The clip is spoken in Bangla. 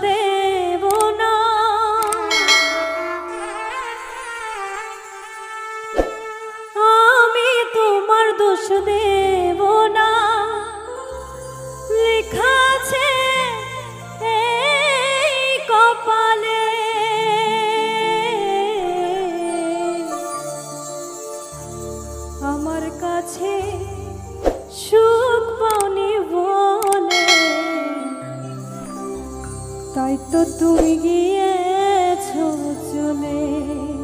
de তুমি গিয়েছো চলে।